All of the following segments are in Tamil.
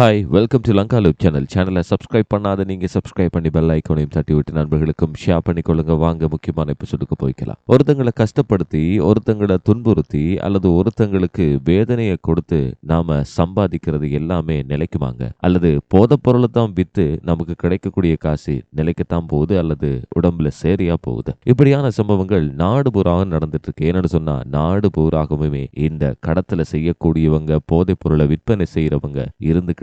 Hi welcome to Lanka Loop channel சேனலை சப்ஸ்கிரைப் பண்ணாத நீங்க சப்ஸ்கிரைப் பண்ணி பெல் ஐக்கோனையும் தட்டி விட்டு நண்பர்களுக்கும் ஷேர் பண்ணிக்கொள்ளுங்க. வாங்க முக்கியமான எபிசோடுக்கு போய்க்கலாம். ஒருத்தங்களை கஷ்டப்படுத்தி ஒருத்தங்களை துன்புறுத்தி அல்லது ஒருத்தங்களுக்கு வேதனையை கொடுத்து நாம சம்பாதிக்கிறது எல்லாமே நிலைக்குமாங்க. அல்லது போதைப் பொருளை தான் விற்று நமக்கு கிடைக்கக்கூடிய காசு நிலைக்கத்தான் போகுது அல்லது உடம்புல சேரியா போகுது. இப்படியான சம்பவங்கள் நாடு பூராக நடந்துட்டு இருக்கு என்னன்னு சொன்னா நாடு பூராகவுமே இந்த கடத்தலை செய்யக்கூடியவங்க போதைப் பொருளை விற்பனை செய்யறவங்க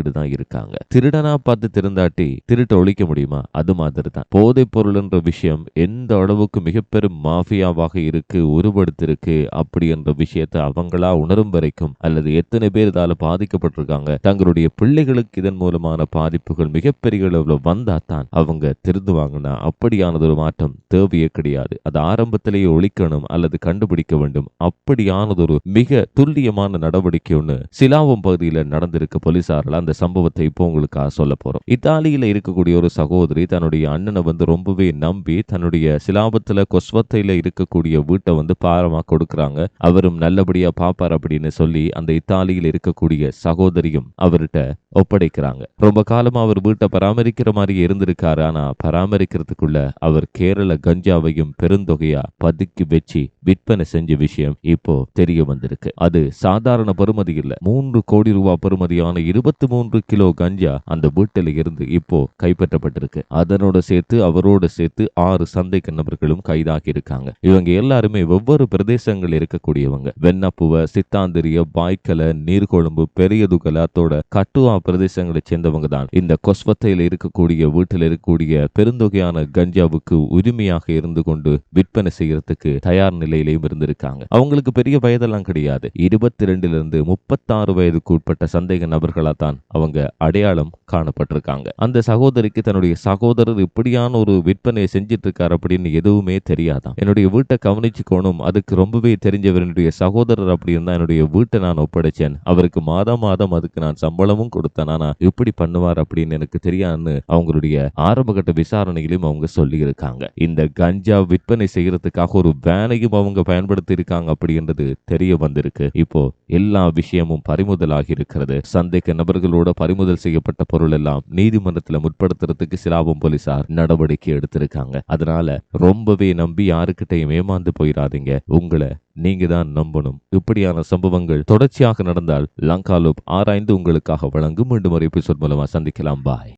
இருந்துகிட்டு தான் இருக்காங்க. திருடனா பார்த்து திருந்தாட்டி திருட்ட ஒழிக்க முடியுமா? அது மாதிரி தான் போதைப் பொருள்ன்ற விஷயம் எந்த அளவுக்கு மிகப்பெரும் மாஃபியாவாக இருக்கு உருவெடுத்திருக்கு அப்படி என்ற விஷயத்தை அவங்களா உணரும் வரைக்கும் அல்லது எத்தனை பேர் இதால பாதிக்கப்பட்டிருக்காங்க தங்களுடைய பிள்ளைகளுக்கு இதன் மூலமான பாதிப்புகள் மிகப்பெரிய அளவில் வந்தா தான் அவங்க திருந்துவாங்கன்னா அப்படியானது ஒரு மாற்றம் தேவையே கிடையாது. அது ஆரம்பத்திலேயே ஒழிக்கணும் அல்லது கண்டுபிடிக்க வேண்டும். அப்படியானது ஒரு மிக துல்லியமான நடவடிக்கை ஒன்று சிலாவம் பகுதியில் நடந்திருக்க. போலீசாரால் அந்த சம்பவத்தை இப்போ உங்களுக்காக சொல்ல போறோம். இத்தாலியில இருக்கக்கூடிய ஒரு சகோதரி தன்னுடைய அண்ணனை வந்து ரொம்பவே நம்பி தன்னுடைய சிலாபத்துல கொஸ்வத்தையில இருக்கக்கூடிய வீட்டை வந்து பாரமா கொடுக்கறாங்க. அவரும் நல்லபடியா பாப்பார் அப்படின்னு சொல்லி அந்த இத்தாலியில் இருக்கக்கூடிய சகோதரியும் அவர்கிட்ட ஒப்படைக்கிறாங்க. ரொம்ப காலமா அவர் வீட்டை பராமரிக்கிற மாதிரி இருந்திருக்காரு. ஆனா பராமரிக்கிறதுக்குள்ள அவர் கேரள கஞ்சாவையும் பெருந்தொகையா பதுக்கி வச்சு விற்பனை செஞ்ச விஷயம் இப்போ தெரிய வந்திருக்கு. அது சாதாரண பருமதி இல்ல. மூன்று கோடி ரூபாய் பெறுமதியான இருபத்தி மூன்று கிலோ கஞ்சா அந்த வீட்டில இருந்து இப்போ கைப்பற்றப்பட்டிருக்கு. அதனோட சேர்த்து அவரோட சேர்த்து ஆறு சந்தை நபர்களும் கைதாகி இருக்காங்க. இவங்க எல்லாருமே ஒவ்வொரு பிரதேசங்கள் இருக்கக்கூடியவங்க. வெண்ணப்புவ சித்தாந்திரிய பாய்க்கல நீர்கொழும்பு பெரியதுகல அத்தோட கட்டுவா பிரதேசங்களை சேர்ந்தவங்க தான் இந்த கொஸ்வத்தையில் இருக்கக்கூடிய வீட்டில் இருக்கக்கூடிய பெருந்தொகையான கஞ்சாவுக்கு உரிமையாக இருந்து கொண்டு விற்பனை செய்யறதுக்கு தயார் நிலையிலையும் இருந்திருக்காங்க. அவங்களுக்கு பெரிய வயதெல்லாம் கிடையாது. இருபத்தி ரெண்டுல இருந்து முப்பத்தாறு வயதுக்கு உட்பட்ட சந்தேக நபர்களா தான் அவங்க அடையாளம் காணப்பட்டிருக்காங்க. அந்த சகோதரிக்கு தன்னுடைய சகோதரர் இப்படியான ஒரு விற்பனையை செஞ்சிட்டு இருக்காரு அப்படின்னு எதுவுமே தெரியாதான். என்னுடைய வீட்டை கவனிச்சுக்கணும். அதுக்கு ரொம்பவே தெரிஞ்சவர் என்னுடைய சகோதரர் அப்படின்னு தான் என்னுடைய வீட்டை நான் ஒப்படைச்சேன். அவருக்கு மாதம் மாதம் அதுக்கு நான் சம்பளமும் கொடுத்தேன். ஆனா இப்படி பண்ணுவார் அப்படின்னு எனக்கு தெரியாதுன்னு அவங்களுடைய ஆரம்பகட்ட விசாரணையிலும் அவங்க சொல்லி இருக்காங்க இந்த கஞ்சா விற்பனை செய்யறதுக்காக ஒரு வேனையும் அவங்க பயன்படுத்தி இருக்காங்க அப்படின்றது தெரிய வந்திருக்கு. இப்போ எல்லா விஷயமும் பறிமுதலாகி இருக்கிறது. சந்தேக நபர்களோட பறிமுதல் செய்யப்பட்ட பொருள் எல்லாம் நீதிமன்றத்துல முற்படுத்துறதுக்கு சிலாபம் போலீசார் நடவடிக்கை எடுத்திருக்காங்க. அதனால ரொம்பவே நம்பி யாருக்கிட்டையும் ஏமாந்து போயிடாதீங்க உங்களை நீங்க தான் நம்பணும். இப்படியான சம்பவங்கள் தொடர்ச்சியாக நடந்தால் லங்காலூப் ஆராய்ந்து உங்களுக்காக வழங்கும். மீண்டும் ஒரு எபிசோட் மூலமா சந்திக்கலாம். பாய்.